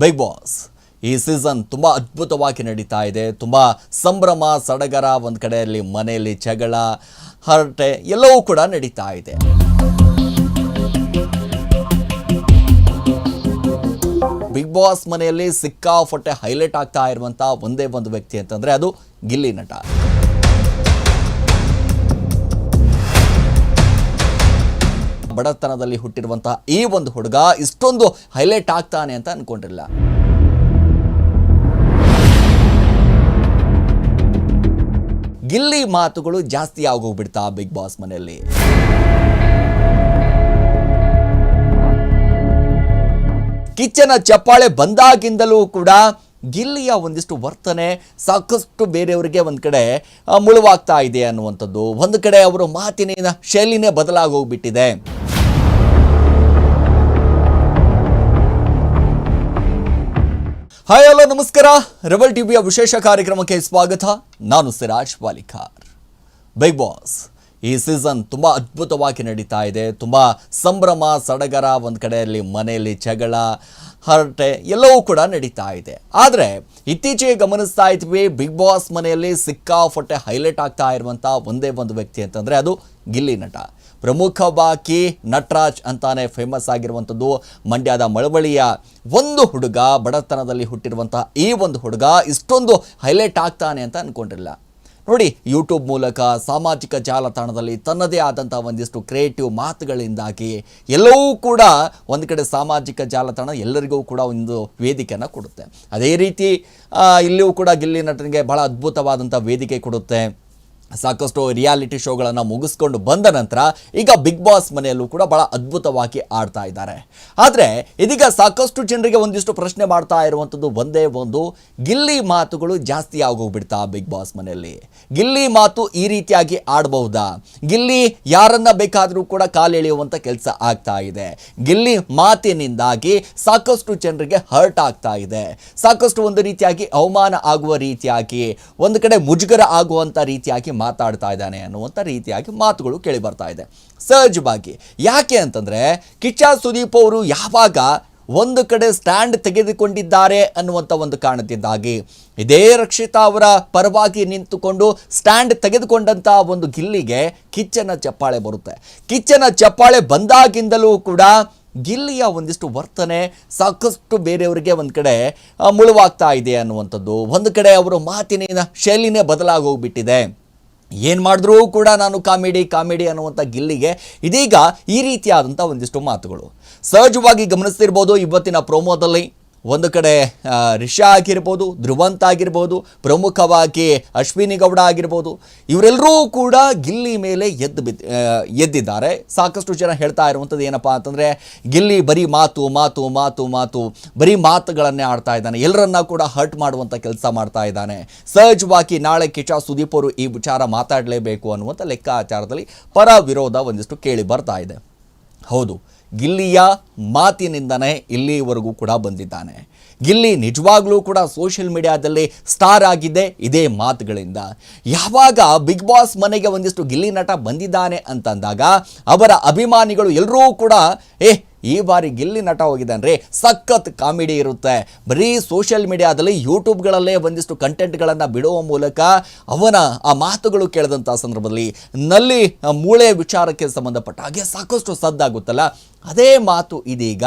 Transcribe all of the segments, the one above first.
Big boss ಈ season ತುಂಬ ಅದ್ಭುತವಾಗಿ ನಡೀತಾ ಇದೆ. ತುಂಬ ಸಂಭ್ರಮ, ಸಡಗರ, ಒಂದು ಕಡೆಯಲ್ಲಿ ಮನೆಯಲ್ಲಿ ಜಗಳ, ಹರಟೆ ಎಲ್ಲವೂ ಕೂಡ ನಡೀತಾ ಇದೆ. ಬಿಗ್ ಬಾಸ್ ಮನೆಯಲ್ಲಿ ಸಿಕ್ಕಾಪಟ್ಟೆ ಹೈಲೈಟ್ ಆಗ್ತಾ ಇರುವಂಥ ಒಂದೇ ಒಂದು ವ್ಯಕ್ತಿ ಅಂತಂದರೆ ಅದು ಗಿಲ್ಲಿ ನಟ. ಬಡತನದಲ್ಲಿ ಹುಟ್ಟಿರುವಂತಹ ಈ ಒಂದು ಹುಡುಗ ಇಷ್ಟೊಂದು ಹೈಲೈಟ್ ಆಗ್ತಾನೆ ಅಂತ ಅನ್ಕೊಂಡಿರಲಿಲ್ಲ ಗಿಲ್ಲಿ ಮಾತುಗಳು ಜಾಸ್ತಿ ಆಗೋಗ್ಬಿಡ್ತಾ ಬಿಗ್ ಬಾಸ್ ಮನೆಯಲ್ಲಿ. ಕಿಚ್ಚನ ಚಪ್ಪಾಳೆ ಬಂದಾಗಿಂದಲೂ ಕೂಡ ಗಿಲ್ಲಿಯ ಒಂದಿಷ್ಟು ವರ್ತನೆ ಸಾಕಷ್ಟು ಬೇರೆಯವರಿಗೆ ಒಂದು ಕಡೆ ಮುಳುವಾಗ್ತಾ ಇದೆ ಅನ್ನುವಂಥದ್ದು. ಒಂದು ಕಡೆ ಅವರ ಮಾತಿನ ಶೈಲಿನೇ ಬದಲಾಗೋಗ್ಬಿಟ್ಟಿದೆ. ಹಾಯ್ ಹಲೋ ನಮಸ್ಕಾರ. ರೆಬಲ್ ಟಿವಿಯ ವಿಶೇಷ ಕಾರ್ಯಕ್ರಮಕ್ಕೆ ಸ್ವಾಗತ. ನಾನು ಸಿರಾಜ್ ವಾಲಿಕಾರ್ ಬಿಗ್ ಬಾಸ್ ಈ ಸೀಸನ್ ತುಂಬ ಅದ್ಭುತವಾಗಿ ನಡೀತಾ ಇದೆ. ತುಂಬ ಸಂಭ್ರಮ, ಸಡಗರ, ಒಂದು ಕಡೆಯಲ್ಲಿ ಮನೆಯಲ್ಲಿ ಜಗಳ, ಹರಟೆ ಎಲ್ಲವೂ ಕೂಡ ನಡೀತಾ ಇದೆ. ಆದರೆ, ಇತ್ತೀಚೆಗೆ ಗಮನಿಸ್ತಾ ಇದ್ವಿ ಬಿಗ್ ಬಾಸ್ ಮನೆಯಲ್ಲಿ ಸಿಕ್ಕಾಪಟ್ಟೆ ಹೈಲೈಟ್ ಆಗ್ತಾ ಇರುವಂಥ ಒಂದೇ ಒಂದು ವ್ಯಕ್ತಿ ಅಂತಂದರೆ ಅದು ಗಿಲ್ಲಿ ನಟ. ಪ್ರಮುಖವಾಗಿ ನಟರಾಜ್ ಅಂತಾನೆ ಫೇಮಸ್ ಆಗಿರುವಂಥದ್ದು. ಮಂಡ್ಯದ ಮಳವಳಿಯ ಒಂದು ಹುಡುಗ ಬಡತನದಲ್ಲಿ ಹುಟ್ಟಿರುವಂತಹ ಈ ಒಂದು ಹುಡುಗ ಇಷ್ಟೊಂದು ಹೈಲೈಟ್ ಆಗ್ತಾನೆ ಅಂತ ಅಂದ್ಕೊಂಡಿರಲಿಲ್ಲ ನೋಡಿ ಯೂಟ್ಯೂಬ್ ಮೂಲಕ ಸಾಮಾಜಿಕ ಜಾಲತಾಣದಲ್ಲಿ ತನ್ನದೇ ಆದಂಥ ಒಂದಿಷ್ಟು ಕ್ರಿಯೇಟಿವ್ ಮಾತುಗಳಿಂದಾಗಿ ಎಲ್ಲವೂ ಕೂಡ ಒಂದು ಕಡೆ ಸಾಮಾಜಿಕ ಜಾಲತಾಣ ಎಲ್ಲರಿಗೂ ಕೂಡ ಒಂದು ವೇದಿಕೆಯನ್ನು ಕೊಡುತ್ತೆ. ಅದೇ ರೀತಿ ಇಲ್ಲಿಯೂ ಕೂಡ ಗಿಲ್ಲಿ ನಟನಿಗೆ ಬಹಳ ಅದ್ಭುತವಾದಂಥ ವೇದಿಕೆ ಕೊಡುತ್ತೆ. ಸಾಕಷ್ಟು ರಿಯಾಲಿಟಿ ಶೋಗಳನ್ನು ಮುಗಿಸ್ಕೊಂಡು ಬಂದ ನಂತರ ಈಗ ಬಿಗ್ ಬಾಸ್ ಮನೆಯಲ್ಲೂ ಕೂಡ ಬಹಳ ಅದ್ಭುತವಾಗಿ ಆಡ್ತಾ ಇದ್ದಾರೆ. ಆದರೆ ಇದೀಗ ಸಾಕಷ್ಟು ಜನರಿಗೆ ಒಂದಿಷ್ಟು ಪ್ರಶ್ನೆ ಮಾಡ್ತಾ ಇರುವಂಥದ್ದು ಒಂದೇ ಒಂದು, ಗಿಲ್ಲಿ ಮಾತುಗಳು ಜಾಸ್ತಿ ಆಗೋಗ್ಬಿಡ್ತಾ ಬಿಗ್ ಬಾಸ್ ಮನೆಯಲ್ಲಿ. ಗಿಲ್ಲಿ ಮಾತು ಈ ರೀತಿಯಾಗಿ ಆಡಬಹುದಾ? ಗಿಲ್ಲಿ ಯಾರನ್ನ ಬೇಕಾದರೂ ಕೂಡ ಕಾಲೆಳೆಯುವಂಥ ಕೆಲಸ ಆಗ್ತಾ ಇದೆ. ಗಿಲ್ಲಿ ಮಾತಿನಿಂದಾಗಿ ಸಾಕಷ್ಟು ಜನರಿಗೆ ಹರ್ಟ್ ಆಗ್ತಾ ಇದೆ. ಸಾಕಷ್ಟು ಒಂದು ರೀತಿಯಾಗಿ ಅವಮಾನ ಆಗುವ ರೀತಿಯಾಗಿ, ಒಂದು ಕಡೆ ಮುಜುಗರ ಆಗುವಂಥ ರೀತಿಯಾಗಿ ಮಾತಾಡ್ತಾ ಇದ್ದಾನೆ ಅನ್ನುವಂಥ ರೀತಿಯಾಗಿ ಮಾತುಗಳು ಕೇಳಿ ಬರ್ತಾ ಇದೆ. ಸಹಜವಾಗಿ ಯಾಕೆ ಅಂತಂದರೆ ಕಿಚ್ಚ ಸುದೀಪ್ ಅವರು ಯಾವಾಗ ಒಂದು ಕಡೆ ಸ್ಟ್ಯಾಂಡ್ ತೆಗೆದುಕೊಂಡಿದ್ದಾರೆ ಅನ್ನುವಂಥ ಒಂದು ಕಾರಣದಿಂದಾಗಿ ಇದೇ ರಕ್ಷಿತಾ ಅವರ ಪರವಾಗಿ ನಿಂತುಕೊಂಡು ಸ್ಟ್ಯಾಂಡ್ ತೆಗೆದುಕೊಂಡಂಥ ಒಂದು ಗಿಲ್ಲಿಗೆ ಕಿಚ್ಚನ ಚಪ್ಪಾಳೆ ಬರುತ್ತೆ. ಕಿಚ್ಚನ ಚಪ್ಪಾಳೆ ಬಂದಾಗಿಂದಲೂ ಕೂಡ ಗಿಲ್ಲಿಯ ಒಂದಿಷ್ಟು ವರ್ತನೆ ಸಾಕಷ್ಟು ಬೇರೆಯವರಿಗೆ ಒಂದು ಕಡೆ ಮುಳುವಾಗ್ತಾ ಇದೆ ಅನ್ನುವಂಥದ್ದು. ಒಂದು ಕಡೆ ಅವರ ಮಾತಿನ ಶೈಲಿನೇ ಬದಲಾಗೋಗ್ಬಿಟ್ಟಿದೆ. ಏನು ಮಾಡಿದ್ರೂ ಕೂಡ ನಾನು ಕಾಮಿಡಿ ಕಾಮಿಡಿ ಅನ್ನುವಂಥ ಗಿಲ್ಲಿಗೆ ಇದೀಗ ಈ ರೀತಿಯಾದಂಥ ಒಂದಿಷ್ಟು ಮಾತುಗಳು. ಸಹಜವಾಗಿ ಗಮನಿಸ್ತಿರ್ಬೋದು ಇವತ್ತಿನ ಪ್ರೋಮೋದಲ್ಲಿ ಒಂದು ಕಡೆ ರಿಷಾ ಆಗಿರ್ಬೋದು, ಧ್ರುವಂತ್ ಆಗಿರ್ಬೋದು, ಪ್ರಮುಖವಾಗಿ ಅಶ್ವಿನಿ ಗೌಡ ಆಗಿರ್ಬೋದು, ಇವರೆಲ್ಲರೂ ಕೂಡ ಗಿಲ್ಲಿ ಮೇಲೆ ಎದ್ದು ಬಿದ್ದ ಎದ್ದಿದ್ದಾರೆ. ಸಾಕಷ್ಟು ಜನ ಹೇಳ್ತಾ ಇರುವಂಥದ್ದು ಏನಪ್ಪ ಅಂತಂದರೆ, ಗಿಲ್ಲಿ ಬರೀ ಮಾತು ಮಾತು ಮಾತು ಮಾತು, ಬರೀ ಮಾತುಗಳನ್ನೇ ಆಡ್ತಾ ಇದ್ದಾನೆ. ಎಲ್ಲರನ್ನ ಕೂಡ ಹರ್ಟ್ ಮಾಡುವಂಥ ಕೆಲಸ ಮಾಡ್ತಾ ಇದ್ದಾನೆ. ಸಹಜವಾಗಿ ನಾಳೆ ಕಿಚಾ ಸುದೀಪ್ ಅವರು ಈ ವಿಚಾರ ಮಾತಾಡಲೇಬೇಕು ಅನ್ನುವಂಥ ಲೆಕ್ಕಾಚಾರದಲ್ಲಿ ಪರ ವಿರೋಧ ಒಂದಿಷ್ಟು ಕೇಳಿ ಬರ್ತಾ ಇದೆ. ಹೌದು. ಗಿಲ್ಲಿಯ ಮಾತಿನಿಂದನೇ ಇಲ್ಲಿವರೆಗೂ ಕೂಡ ಬಂದಿದ್ದಾನೆ. ಗಿಲ್ಲಿ ನಿಜವಾಗ್ಲೂ ಕೂಡ ಸೋಷಿಯಲ್ ಮೀಡಿಯಾದಲ್ಲಿ ಸ್ಟಾರ್ ಆಗಿದೆ, ಇದೇ ಮಾತುಗಳಿಂದ. ಯಾವಾಗ ಬಿಗ್ ಬಾಸ್ ಮನೆಗೆ ಒಂದಿಷ್ಟು ಗಿಲ್ಲಿ ನಟ ಬಂದಿದ್ದಾನೆ ಅಂತಂದಾಗ, ಅವರ ಅಭಿಮಾನಿಗಳು ಎಲ್ಲರೂ ಕೂಡ, ಏ ಈ ಬಾರಿ ಗಿಲ್ಲಿ ನಟ ಹೋಗಿದ್ದಾನೆ ಸಖತ್ ಕಾಮಿಡಿ ಇರುತ್ತೆ. ಬರೀ ಸೋಷಿಯಲ್ ಮೀಡಿಯಾದಲ್ಲಿ ಯೂಟ್ಯೂಬ್ಗಳಲ್ಲೇ ಒಂದಿಷ್ಟು ಕಂಟೆಂಟ್ಗಳನ್ನು ಬಿಡುವ ಮೂಲಕ ಅವನ ಆ ಮಾತುಗಳು ಕೇಳಿದಂಥ ಸಂದರ್ಭದಲ್ಲಿ ನಲ್ಲಿ ಮೂಳೆ ವಿಚಾರಕ್ಕೆ ಸಂಬಂಧಪಟ್ಟ ಹಾಗೆ ಸಾಕಷ್ಟು ಸದ್ದಾಗುತ್ತಲ್ಲ. ಅದೇ ಮಾತು ಇದೀಗ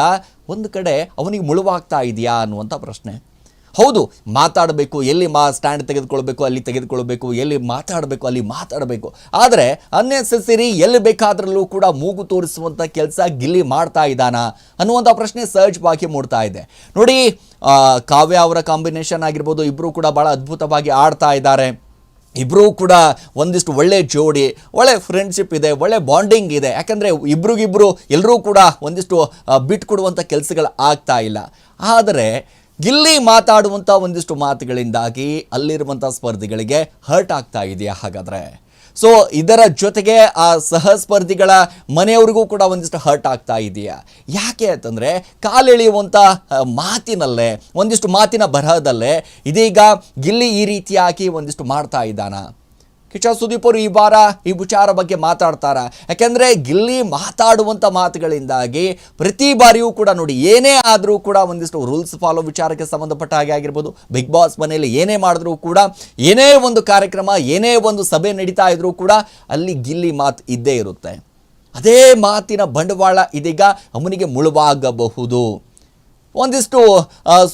ಒಂದು ಕಡೆ ಅವನಿಗೆ ಮುಳುವಾಗ್ತಾ ಇದೆಯಾ ಅನ್ನುವಂಥ ಪ್ರಶ್ನೆ. ಹೌದು, ಮಾತಾಡಬೇಕು, ಎಲ್ಲಿ ಮಾ ಸ್ಟ್ಯಾಂಡ್ ತೆಗೆದುಕೊಳ್ಬೇಕು, ಅಲ್ಲಿ ತೆಗೆದುಕೊಳ್ಬೇಕು, ಎಲ್ಲಿ ಮಾತಾಡಬೇಕು, ಅಲ್ಲಿ ಮಾತಾಡಬೇಕು. ಆದರೆ ಅನ್ನೆಸೆಸರಿ ಎಲ್ಲಿ ಬೇಕಾದ್ರಲ್ಲೂ ಕೂಡ ಮೂಗು ತೋರಿಸುವಂಥ ಕೆಲಸ ಗಿಲ್ಲಿ ಮಾಡ್ತಾ ಇದ್ದಾನ ಅನ್ನುವಂಥ ಪ್ರಶ್ನೆ ಸಹಜವಾಗಿ ಮೂಡ್ತಾ ಇದೆ. ನೋಡಿ ಕಾವ್ಯ ಅವರ ಕಾಂಬಿನೇಷನ್ ಆಗಿರ್ಬೋದು ಇಬ್ಬರು ಕೂಡ ಭಾಳ ಅದ್ಭುತವಾಗಿ ಆಡ್ತಾ ಇದ್ದಾರೆ. ಇಬ್ಬರೂ ಕೂಡ ಒಂದಿಷ್ಟು ಒಳ್ಳೆ ಜೋಡಿ, ಒಳ್ಳೆ ಫ್ರೆಂಡ್ಶಿಪ್ ಇದೆ, ಒಳ್ಳೆ ಬಾಂಡಿಂಗ್ ಇದೆ. ಯಾಕಂದರೆ, ಇಬ್ರಿಗಿಬ್ರು ಎಲ್ಲರೂ ಕೂಡ ಒಂದಿಷ್ಟು ಬಿಟ್ಟು ಬಿಟ್ಕೊಡುವಂಥ ಕೆಲಸಗಳು ಆಗ್ತಾ ಇಲ್ಲ. ಆದರೆ ಗಿಲ್ಲಿ ಮಾತಾಡುವಂಥ ಒಂದಿಷ್ಟು ಮಾತುಗಳಿಂದಾಗಿ ಅಲ್ಲಿರುವಂಥ ಸ್ಪರ್ಧಿಗಳಿಗೆ ಹರ್ಟ್ ಆಗ್ತಾ ಇದೆಯಾ ಹಾಗಾದರೆ? ಸೊ ಇದರ ಜೊತೆಗೆ ಆ ಸಹ ಸ್ಪರ್ಧಿಗಳ ಮನೆಯವ್ರಿಗೂ ಕೂಡ ಒಂದಿಷ್ಟು ಹರ್ಟ್ ಆಗ್ತಾ ಇದೆಯಾ? ಯಾಕೆ ಅಂತಂದರೆ ಕಾಲೆಳೆಯುವಂಥ ಮಾತಿನಲ್ಲೇ, ಒಂದಿಷ್ಟು ಮಾತಿನ ಬರಹದಲ್ಲೇ ಇದೀಗ ಗಿಲ್ಲಿ ಈ ರೀತಿಯಾಗಿ ಒಂದಿಷ್ಟು ಮಾಡ್ತಾ ಇದ್ದಾನ? ಕಿಚ್ಚ ಸುದೀಪ್ ಅವರು ಈ ವಾರ ಈ ವಿಚಾರ ಬಗ್ಗೆ ಮಾತಾಡ್ತಾರ. ಯಾಕೆಂದ್ರೆ ಗಿಲ್ಲಿ ಮಾತಾಡುವಂಥ ಮಾತುಗಳಿಂದಾಗಿ ಪ್ರತಿ ಬಾರಿಯೂ ಕೂಡ ನೋಡಿ ಏನೇ ಆದರೂ ಕೂಡ ಒಂದಿಷ್ಟು ರೂಲ್ಸ್ ಫಾಲೋ ವಿಚಾರಕ್ಕೆ ಸಂಬಂಧಪಟ್ಟ ಹಾಗೆ ಆಗಿರ್ಬೋದು. ಬಿಗ್ ಬಾಸ್ ಮನೆಯಲ್ಲಿ ಏನೇ ಮಾಡಿದ್ರೂ ಕೂಡ ಏನೇ ಒಂದು ಕಾರ್ಯಕ್ರಮ, ಏನೇ ಒಂದು ಸಭೆ ನಡೀತಾ ಇದ್ರೂ ಕೂಡ ಅಲ್ಲಿ ಗಿಲ್ಲಿ ಮಾತು ಇದ್ದೇ ಇರುತ್ತೆ. ಅದೇ ಮಾತಿನ ಬಂಡವಾಳ ಇದೀಗ ಅವನಿಗೆ ಮುಳುವಾಗಬಹುದು. ಒಂದಿಷ್ಟು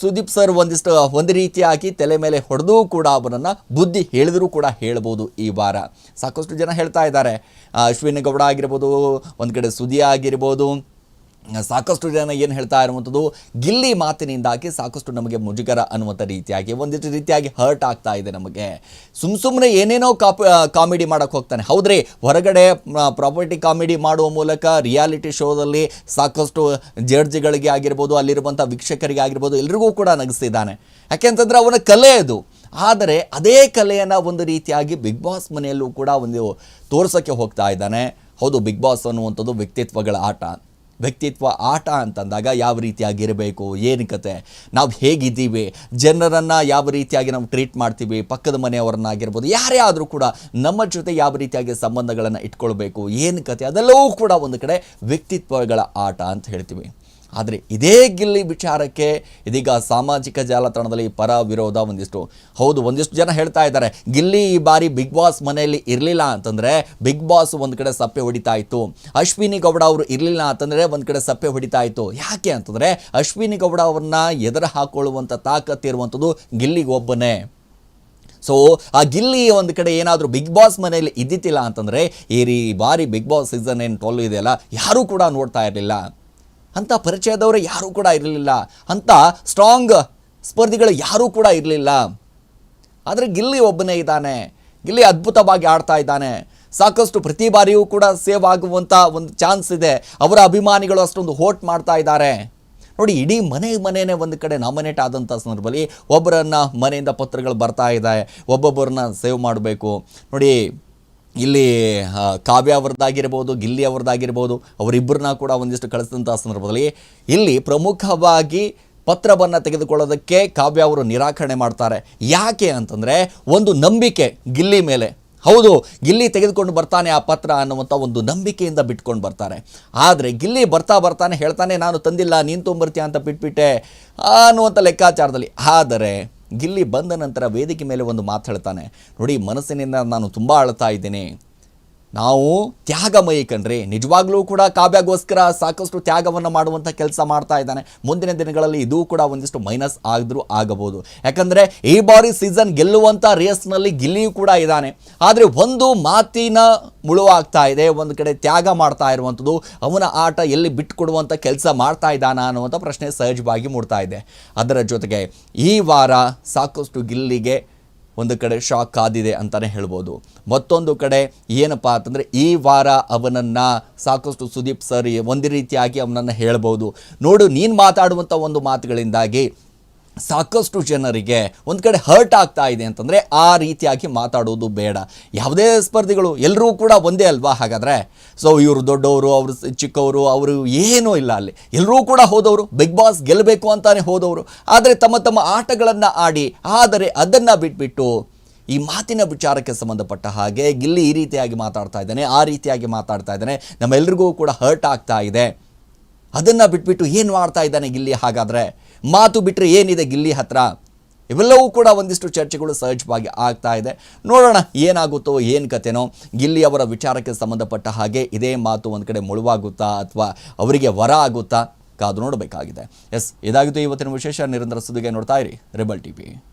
ಸುದೀಪ್ ಸರ್ ಒಂದಿಷ್ಟು, ಒಂದು ರೀತಿಯಾಗಿ ತಲೆ ಮೇಲೆ ಹೊಡೆದು ಕೂಡ ಅವರನ್ನು ಬುದ್ಧಿ ಹೇಳಿದರೂ ಕೂಡ ಹೇಳ್ಬೋದು ಈ ವಾರ. ಸಾಕಷ್ಟು ಜನ ಹೇಳ್ತಾ ಇದ್ದಾರೆ. ಅಶ್ವಿನಿ ಗೌಡ ಆಗಿರ್ಬೋದು, ಒಂದು ಕಡೆ ಸುದಿ ಆಗಿರ್ಬೋದು ಸಾಕಷ್ಟು ಜನ ಏನು ಹೇಳ್ತಾ ಇರುವಂಥದ್ದು ಗಿಲ್ಲಿ ಮಾತಿನಿಂದಾಗಿ ಸಾಕಷ್ಟು ನಮಗೆ ಮುಜುಗರ ಅನ್ನುವಂಥ ರೀತಿಯಾಗಿ, ಒಂದಿಷ್ಟು ರೀತಿಯಾಗಿ ಹರ್ಟ್ ಆಗ್ತಾ ಇದೆ ನಮಗೆ. ಸುಮ್ಮ ಸುಮ್ಮನೆ ಏನೇನೋ ಕಾಪಿ ಕಾಮಿಡಿ ಮಾಡೋಕ್ಕೆ ಹೋಗ್ತಾನೆ. ಹೌದ್ರಿ, ಹೊರಗಡೆ ಪ್ರಾಪರ್ಟಿ ಕಾಮಿಡಿ ಮಾಡುವ ಮೂಲಕ ರಿಯಾಲಿಟಿ ಶೋದಲ್ಲಿ ಸಾಕಷ್ಟು ಜಡ್ಜ್ಗಳಿಗೆ ಆಗಿರ್ಬೋದು ಅಲ್ಲಿರುವಂಥ ವೀಕ್ಷಕರಿಗೆ ಆಗಿರ್ಬೋದು, ಎಲ್ರಿಗೂ ಕೂಡ ನಗಿಸ್ತಿದ್ದಾನೆ. ಯಾಕೆಂತಂದ್ರೆ ಅವನ ಕಲೆ ಅದು. ಆದರೆ ಅದೇ ಕಲೆಯನ್ನು ಒಂದು ರೀತಿಯಾಗಿ ಬಿಗ್ ಬಾಸ್ ಮನೆಯಲ್ಲೂ ಕೂಡ ಒಂದು ತೋರ್ಸೋಕ್ಕೆ ಹೋಗ್ತಾ ಇದ್ದಾನೆ. ಹೌದು ಬಿಗ್ ಬಾಸ್ ಅನ್ನುವಂಥದ್ದು ವ್ಯಕ್ತಿತ್ವಗಳ ಆಟ. ವ್ಯಕ್ತಿತ್ವ ಆಟ ಅಂತಂದಾಗ ಯಾವ ರೀತಿಯಾಗಿರಬೇಕು ಏನು ಕತೆ, ನಾವು ಹೇಗಿದ್ದೀವಿ, ಜನರನ್ನು ಯಾವ ರೀತಿಯಾಗಿ ನಾವು ಟ್ರೀಟ್ ಮಾಡ್ತೀವಿ, ಪಕ್ಕದ ಮನೆಯವರನ್ನಾಗಿರ್ಬೋದು, ಯಾರೇ ಆದರೂ ಕೂಡ ನಮ್ಮ ಜೊತೆ ಯಾವ ರೀತಿಯಾಗಿ ಸಂಬಂಧಗಳನ್ನು ಇಟ್ಕೊಳ್ಬೇಕು, ಏನು ಕತೆ, ಅದೆಲ್ಲವೂ ಕೂಡ ಒಂದು ಕಡೆ ವ್ಯಕ್ತಿತ್ವಗಳ ಆಟ ಅಂತ ಹೇಳ್ತೀವಿ. ಆದರೆ ಇದೇ ಗಿಲ್ಲಿ ವಿಚಾರಕ್ಕೆ ಇದೀಗ ಸಾಮಾಜಿಕ ಜಾಲತಾಣದಲ್ಲಿ ಪರ ವಿರೋಧ ಒಂದಿಷ್ಟು. ಹೌದು, ಒಂದಿಷ್ಟು ಜನ ಹೇಳ್ತಾ ಇದ್ದಾರೆ, ಗಿಲ್ಲಿ ಈ ಬಾರಿ ಬಿಗ್ ಬಾಸ್ ಮನೆಯಲ್ಲಿ ಇರಲಿಲ್ಲ ಅಂತಂದರೆ ಬಿಗ್ ಬಾಸ್ ಒಂದು ಕಡೆ ಸಪ್ಪೆ ಹೊಡಿತಾ ಇತ್ತು. ಅಶ್ವಿನಿ ಗೌಡ ಅವರು ಇರಲಿಲ್ಲ ಅಂತಂದರೆ ಒಂದು ಕಡೆ ಸಪ್ಪೆ ಹೊಡಿತಾ ಇತ್ತು. ಯಾಕೆ ಅಂತಂದರೆ ಅಶ್ವಿನಿ ಗೌಡ ಅವ್ರನ್ನ ಎದುರು ಹಾಕೊಳ್ಳುವಂಥ ತಾಕತ್ತಿರುವಂಥದ್ದು ಗಿಲ್ಲಿಗೆ ಗಿಲ್ಲಿಗೊಬ್ಬನೇ ಸೊ ಆ ಗಿಲ್ಲಿ ಒಂದು ಕಡೆ ಏನಾದರೂ ಬಿಗ್ ಬಾಸ್ ಮನೆಯಲ್ಲಿ ಇದ್ದಿತ್ತಿಲ್ಲ ಅಂತಂದರೆ ಈ ಬಾರಿ ಬಿಗ್ ಬಾಸ್ ಸೀಸನ್ ಏನು ಟೋಲ್ ಇದೆಯಲ್ಲ, ಯಾರೂ ಕೂಡ ನೋಡ್ತಾ ಇರಲಿಲ್ಲ. ಅಂಥ ಪರಿಚಯದವರು ಯಾರೂ ಕೂಡ ಇರಲಿಲ್ಲ. ಅಂಥ ಸ್ಟ್ರಾಂಗ್ ಸ್ಪರ್ಧಿಗಳು ಯಾರೂ ಕೂಡ ಇರಲಿಲ್ಲ. ಆದರೆ ಗಿಲ್ಲಿ ಒಬ್ಬನೇ ಇದ್ದಾನೆ. ಗಿಲ್ಲಿ ಅದ್ಭುತವಾಗಿ ಆಡ್ತಾ ಇದ್ದಾನೆ. ಸಾಕಷ್ಟು ಪ್ರತಿ ಬಾರಿಯೂ ಕೂಡ ಸೇವ್ ಆಗುವಂಥ ಒಂದು ಚಾನ್ಸ್ ಇದೆ. ಅವರ ಅಭಿಮಾನಿಗಳು ಅಷ್ಟೊಂದು ಹೋಟ್ ಮಾಡ್ತಾ ಇದ್ದಾರೆ. ನೋಡಿ, ಇಡೀ ಮನೆ ಮನೆಯೇ ಒಂದು ಕಡೆ ನಾಮಿನೇಟ್ ಆದಂಥ ಸಂದರ್ಭದಲ್ಲಿ ಒಬ್ಬರನ್ನು ಮನೆಯಿಂದ ಪತ್ರಗಳು ಬರ್ತಾ ಇದೆ. ಒಬ್ಬೊಬ್ಬರನ್ನ ಸೇವ್ ಮಾಡಬೇಕು. ನೋಡಿ ಇಲ್ಲಿ ಕಾವ್ಯ ಅವ್ರದ್ದಾಗಿರ್ಬೋದು, ಗಿಲ್ಲಿ ಅವ್ರದ್ದಾಗಿರ್ಬೋದು, ಅವರಿಬ್ಬರನ್ನ ಕೂಡ ಒಂದಿಷ್ಟು ಕಳಿಸಿದಂಥ ಸಂದರ್ಭದಲ್ಲಿ ಇಲ್ಲಿ ಪ್ರಮುಖವಾಗಿ ಪತ್ರವನ್ನು ತೆಗೆದುಕೊಳ್ಳೋದಕ್ಕೆ ಕಾವ್ಯ ಅವರು ನಿರಾಕರಣೆ ಮಾಡ್ತಾರೆ. ಯಾಕೆ ಅಂತಂದರೆ ಒಂದು ನಂಬಿಕೆ ಗಿಲ್ಲಿ ಮೇಲೆ. ಹೌದು, ಗಿಲ್ಲಿ ತೆಗೆದುಕೊಂಡು ಬರ್ತಾನೆ ಆ ಪತ್ರ ಅನ್ನುವಂಥ ಒಂದು ನಂಬಿಕೆಯಿಂದ ಬಿಟ್ಕೊಂಡು ಬರ್ತಾರೆ. ಆದರೆ ಗಿಲ್ಲಿ ಬರ್ತಾ ಬರ್ತಾನೆ ಹೇಳ್ತಾನೆ, ನಾನು ತಂದಿಲ್ಲ, ನೀನು ತೊಗೊಂಬರ್ತೀಯ ಅಂತ ಬಿಟ್ಬಿಟ್ಟೆ ಅನ್ನುವಂಥ ಲೆಕ್ಕಾಚಾರದಲ್ಲಿ. ಆದರೆ ಗಿಲ್ಲಿ ಬಂದ ನಂತರ ವೇದಿಕೆ ಮೇಲೆ ಒಂದು ಮಾತು ಹೇಳ್ತಾನೆ ನೋಡಿ ಮನಸ್ಸಿನಿಂದ ನಾನು ತುಂಬ ಅಳ್ತಾ ಇದ್ದೀನಿ. ನಾವು ತ್ಯಾಗಮಯಿ ಕಣ್ರಿ. ನಿಜವಾಗ್ಲೂ ಕೂಡ ಕಾವ್ಯಗೋಸ್ಕರ ಸಾಕಷ್ಟು ತ್ಯಾಗವನ್ನು ಮಾಡುವಂಥ ಕೆಲಸ ಮಾಡ್ತಾ ಇದ್ದಾನೆ. ಮುಂದಿನ ದಿನಗಳಲ್ಲಿ ಇದೂ ಕೂಡ ಒಂದಿಷ್ಟು ಮೈನಸ್ ಆದರೂ ಆಗಬಹುದು. ಯಾಕಂದರೆ ಈ ಬಾರಿ ಸೀಸನ್ ಗೆಲ್ಲುವಂಥ ರೇಸ್ನಲ್ಲಿ ಗಿಲ್ಲಿಯೂ ಕೂಡ ಇದ್ದಾನೆ. ಆದರೆ ಒಂದು ಮಾತಿನ ಮುಳುವಾಗ್ತಾ ಇದೆ. ಒಂದು ಕಡೆ ತ್ಯಾಗ ಮಾಡ್ತಾ ಇರುವಂಥದ್ದು ಅವನ ಆಟ ಎಲ್ಲಿ ಬಿಟ್ಟುಕೊಡುವಂಥ ಕೆಲಸ ಮಾಡ್ತಾ ಇದ್ದಾನ ಅನ್ನುವಂಥ ಪ್ರಶ್ನೆ ಸಹಜವಾಗಿ ಮೂಡ್ತಾ ಇದೆ. ಅದರ ಜೊತೆಗೆ ಈ ವಾರ ಸಾಕಷ್ಟು ಗಿಲ್ಲಿಗೆ ಒಂದು ಕಡೆ ಶಾಕ್ ಆದಿದೆ ಅಂತಲೇ ಹೇಳ್ಬೋದು. ಮತ್ತೊಂದು ಕಡೆ ಏನಪ್ಪ ಅಂತಂದರೆ ಈ ವಾರ ಅವನನ್ನು ಸಾಕಷ್ಟು ಸುದೀಪ್ ಸರ್ ಒಂದು ರೀತಿಯಾಗಿ ಅವನನ್ನು ಹೇಳ್ಬೋದು. ನೋಡು, ನೀನು ಮಾತಾಡುವಂಥ ಒಂದು ಮಾತುಗಳಿಂದಾಗಿ ಸಾಕಷ್ಟು ಜನರಿಗೆ ಒಂದು ಕಡೆ ಹರ್ಟ್ ಆಗ್ತಾ ಇದೆ ಅಂತಂದರೆ ಆ ರೀತಿಯಾಗಿ ಮಾತಾಡೋದು ಬೇಡ. ಯಾವುದೇ ಸ್ಪರ್ಧಿಗಳು ಎಲ್ಲರೂ ಕೂಡ ಒಂದೇ ಅಲ್ವಾ? ಹಾಗಾದರೆ ಸೊ ಇವರು ದೊಡ್ಡವರು, ಅವರು ಚಿಕ್ಕವರು, ಅವರು ಏನೂ ಇಲ್ಲ ಅಲ್ಲಿ. ಎಲ್ಲರೂ ಕೂಡ ಹೋದವರು ಬಿಗ್ ಬಾಸ್ ಗೆಲ್ಲಬೇಕು ಅಂತಾನೆ ಹೋದವರು. ಆದರೆ ತಮ್ಮ ತಮ್ಮ ಆಟಗಳನ್ನು ಆಡಿ, ಆದರೆ ಅದನ್ನು ಬಿಟ್ಬಿಟ್ಟು ಈ ಮಾತಿನ ವಿಚಾರಕ್ಕೆ ಸಂಬಂಧಪಟ್ಟ ಹಾಗೆ ಗಿಲ್ಲಿ ಈ ರೀತಿಯಾಗಿ ಮಾತಾಡ್ತಾ ಇದ್ದಾನೆ, ಆ ರೀತಿಯಾಗಿ ಮಾತಾಡ್ತಾ ಇದ್ದಾನೆ. ನಮ್ಮೆಲ್ರಿಗೂ ಕೂಡ ಹರ್ಟ್ ಆಗ್ತಾ ಇದೆ. ಅದನ್ನು ಬಿಟ್ಬಿಟ್ಟು ಏನು ಮಾಡ್ತಾ ಇದ್ದಾನೆ ಗಿಲ್ಲಿ? ಹಾಗಾದರೆ ಮಾತು ಬಿಟ್ಟರೆ ಏನಿದೆ ಗಿಲ್ಲಿ ಹತ್ರ? ಇವೆಲ್ಲವೂ ಕೂಡ ಒಂದಿಷ್ಟು ಚರ್ಚೆಗಳು ಸಹಜವಾಗಿ ಆಗ್ತಾ ಇದೆ. ನೋಡೋಣ ಏನಾಗುತ್ತೋ, ಏನು ಕತೆನೋ ಗಿಲ್ಲಿ ಅವರ ವಿಚಾರಕ್ಕೆ ಸಂಬಂಧಪಟ್ಟ ಹಾಗೆ ಇದೇ ಮಾತು ಒಂದು ಕಡೆ ಮುಳುವಾಗುತ್ತಾ ಅಥವಾ ಅವರಿಗೆ ವರ ಆಗುತ್ತಾ? ಕಾದು ನೋಡಬೇಕಾಗಿದೆ. ಎಸ್, ಇದಾಗಿತ್ತು ಇವತ್ತಿನ ವಿಶೇಷ. ನಿರಂತರ ಸುದ್ದಿಗೆ ನೋಡ್ತಾ ಇರಿ ರೆಬಲ್ ಟಿವಿ.